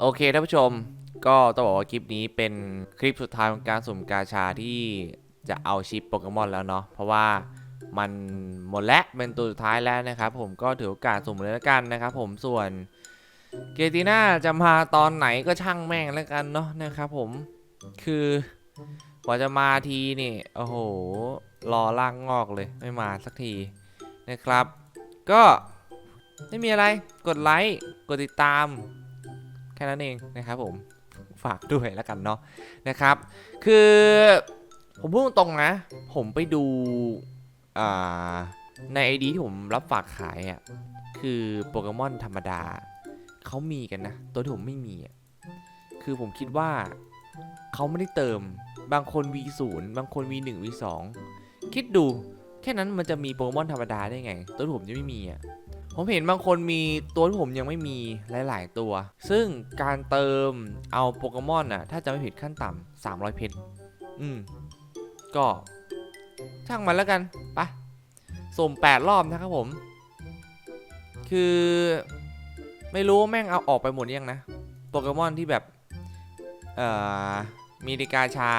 โอเคท่านผู้ชมก็ต้องบอกว่าคลิปนี้เป็นคลิปสุดท้ายของการสุ่มกาชาที่จะเอาชิปโปเกมอนแล้วเนาะเพราะว่ามันหมดแล้วเป็นตัวสุดท้ายแล้วนะครับ ผมก็ถือโอกาสสุ่มเลยแล้วกันนะครับ ผมส่วนเกติน่าจะมาตอนไหนก็ช่างแม่งแล้วกันเนาะนะครับ ผมคือกว่าจะมาทีนี่โอ้โหรอล่างงอกเลยไม่มาสักทีนะครับ ก็ไม่มีอะไรกดไลค์กดติดตาม แค่นั้นเองนะครับผมฝากด้วยแล้วกันเนาะนะครับ คือผมพูดตรงนะ ผมไปดูในไอดีที่ผมรับฝากขายอะคือโปเกมอนธรรมดาเขามีกันนะ ตัวที่ผมไม่มีอะคือผมคิดว่าเขาไม่ได้เติมบางคน V0 บางคน V1 V2 คิดดูแค่นั้นมันจะมีโปเกมอนธรรมดาได้ไง ตัวที่ผมยังไม่มีอะ ผมเห็นบางคนมีตัวที่ผมยังไม่มีหลาย ๆ ตัว ซึ่งการเติมเอาโปเกมอนน่ะ ถ้าจะไม่ผิดขั้นต่ำ300เพชร อืม ก็ช่างมันแล้วกัน ไปะสุ่ม8รอบนะครับผม คือไม่รู้ว่าแม่งเอาออกไปหมดยังนะ โปเกมอนที่แบบ เอ่อ มีในกาชา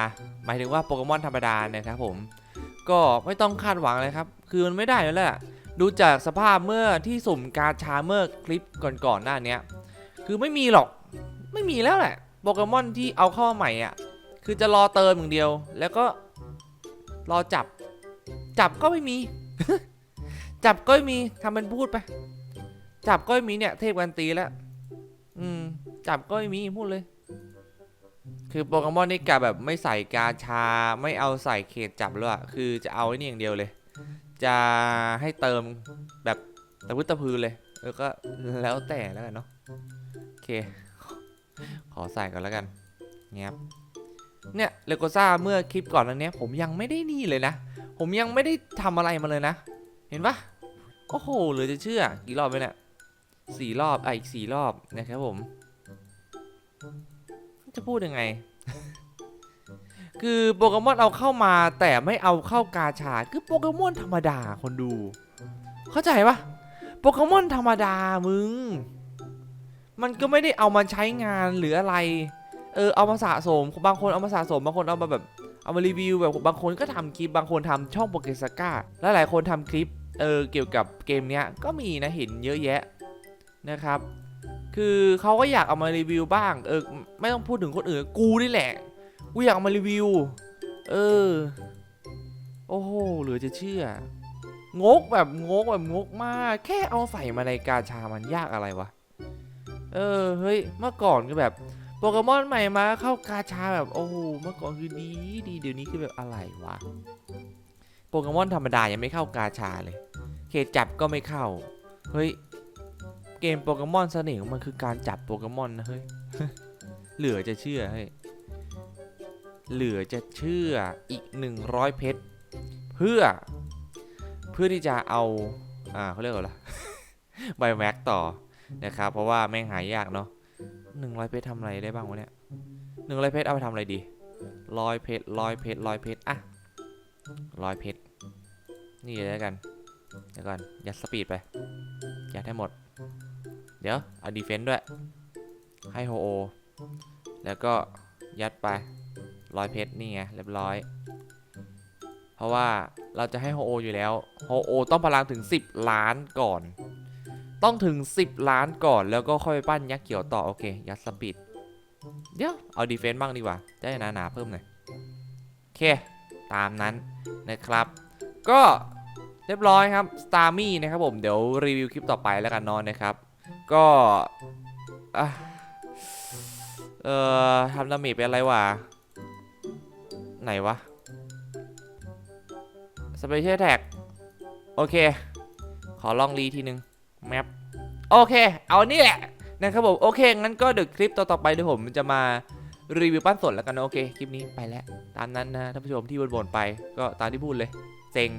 หมายถึงว่าโปเกมอนธรรมดาเนะครับผม ก็ไม่ต้องคาดหวังเลยครับ คือมันไม่ได้แล้วแหละ ดูจากสภาพเมื่อที่สุ่มกาชาเมื่อคลิปก่อนๆหน้าเนี้ยคือไม่มีหรอกไม่มีแล้วแหละโปเกมอนที่เอาเข้ามาใหม่อะคือจะรอเติมอย่างเดียว แล้วก็รอจับ จับก็ไม่มี จับก็ไม่มีทำเป็นพูดไป จับก็ไม่มีเนี่ยเทพกันตีแล้ว อืม จับก็ไม่มีพูดเลย คือโปเกมอนนี่กะแบบไม่ใส่กาชา ไม่เอาใส่เขตจับเลยอะคือจะเอาไอ้นี่อย่างเดียวเลย จะให้เติมแบบตะพื้ตะพือเลยเออก็แล้วแต่แล้วกันเนาะโอเค ขอใส่ก่อนแล้วกันเงี้ยเนี่ยเลโกซ่าเมื่อคลิปก่อนนั้นเนี้ยผมยังไม่ได้นี่เลยนะ ผมยังไม่ได้ทำอะไรมาเลยนะ เห็นปะโอ้โหเหลือจะเชื่อกี่รอบไปเนี่ยสี่รอบอะอีกสี่รอบนะครับผม จะพูดยังไง คือโปเกมอนเอาเข้ามาแต่ไม่เอาเข้ากาชา คือโปเกมอนธรรมดาคนดู เข้าใจปะโปเกมอนธรรมดามึง มันก็ไม่ได้เอามาใช้งานหรืออะไร เออเอามาสะสม บางคนเอามาสะสม บางคนเอามาแบบ เอามารีวิวแบบบางคนก็ทำคลิป บางคนทำช่องโปเกสก้าและหลายคนทำคลิป เออเกี่ยวกับเกมเนี้ยก็มีนะเห็นเยอะแยะนะครับ คือเขาก็อยากเอามารีวิวบ้าง เออไม่ต้องพูดถึงคนอื่น กูนี่แหละ กูอยากมารีวิว เออ โอ้โห เหลือจะเชื่อ งกแบบงกแบบงกมาก แค่เอาใส่มาในกาชามันยากอะไรวะ เออ เฮ้ย เมื่อก่อนก็แบบโปเกมอนใหม่มาเข้ากาชาแบบโอ้โห เมื่อก่อนคือดีดีเดี๋ยวนี้คือแบบอะไรวะ โปเกมอนธรรมดายังไม่เข้ากาชาเลยเขตจับก็ไม่เข้า เฮ้ย เกมโปเกมอนเสน่ห์ของมันคือการจับโปเกมอนนะเฮ้ย เหลือจะเชื่อเฮ้ย เหลือจะเชื่ออีก 100 เพชร เพื่อเพื่อที่จะเอา อ่าเขาเรียกว่าอะไรไบแม็กต่อนะครับ เพราะว่าแม่งหายากเนาะ100 เพชรทำอะไรได้บ้างวะเนี่ย100 เพชรเอาไปทำอะไรดีร้อยเพชรร้อยเพชรร้อยเพชรอะร้อยเพชรนี่เลยแล้วกันเดี๋ยวก่อนยัดสปีดไปยัดให้หมด เดี๋ยวเอาดีเฟนต์ด้วยให้โฮโอแล้วก็ยัดไป ร้อยเพชรนี่ไงเรียบร้อย เพราะว่าเราจะให้โฮโออยู่แล้วโฮโอต้องพลังถึง 10 ล้านก่อน ต้องถึง 10 ล้านก่อนแล้วก็ค่อยไปปั้นยักษ์เขียวต่อ โอเค ยัดสปีดเดี๋ยว เอาดีเฟนซ์บ้างดีกว่าจะได้หนาๆเพิ่มหน่อยโอเค ตามนั้นนะครับ ก็เรียบร้อยครับ s t a r m y นะครับผม เดี๋ยวรีวิวคลิปต่อไปแล้วกันนอนนะครับ ก็อเอ่อทำดาเมจเป็นอะไรวะ ไหนวะสเปเชียลแท็กโอเค ขอลองรีทีนึงแมปโอเค เอานี่แหละนะครับผม โอเค งั้นก็เดี๋ยวคลิปต่อๆไปเดี๋ยวผมจะมารีวิวปั้นสดแล้วกันนะโอเค คลิปนี้ไปแล้ว ตามนั้นนะท่านผู้ชมที่บ่นๆไปก็ตามที่พูดเลย เซ็ง